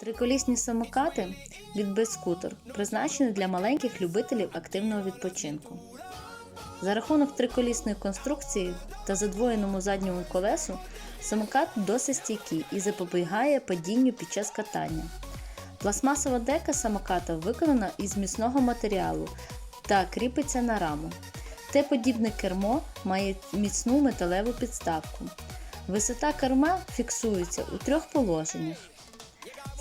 Триколісні самокати від Безскутер призначені для маленьких любителів активного відпочинку. За рахунок триколісної конструкції та задвоєному задньому колесу самокат досить стійкий і запобігає падінню під час катання. Пластмасова дека самоката виконана із міцного матеріалу та кріпиться на раму. Т-подібне кермо має міцну металеву підставку. Висота керма фіксується у трьох положеннях.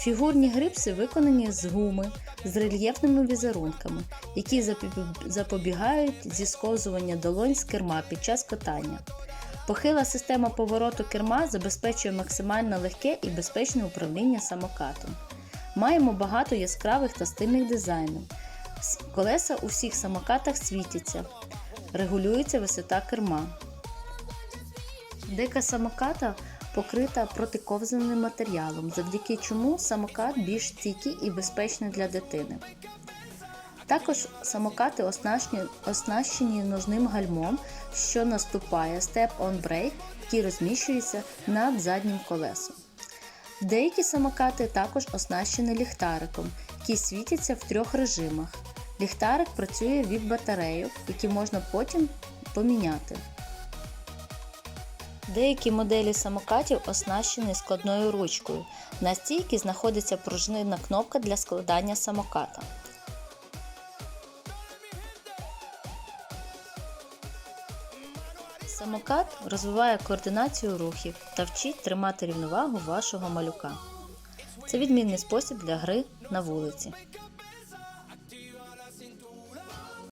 Фігурні грипси виконані з гуми з рельєфними візерунками, які запобі- запобігають зісковзування долонь з керма під час катання. Похила система повороту керма забезпечує максимально легке і безпечне управління самокатом. Маємо багато яскравих та стильних дизайнів. Колеса у всіх самокатах світяться, регулюється висота керма. Дека самоката покрита протиковзаним матеріалом, завдяки чому самокат більш стійкий і безпечний для дитини. Також самокати оснащені, ножним гальмом, що наступає Step on Brake, який розміщується над заднім колесом. Деякі самокати також оснащені ліхтариком, який світиться в трьох режимах. Ліхтарик працює від батарейок, які можна потім поміняти. Деякі моделі самокатів оснащені складною ручкою. На стійці знаходиться пружинна кнопка для складання самоката. Самокат розвиває координацію рухів та вчить тримати рівновагу вашого малюка. Це відмінний спосіб для гри на вулиці.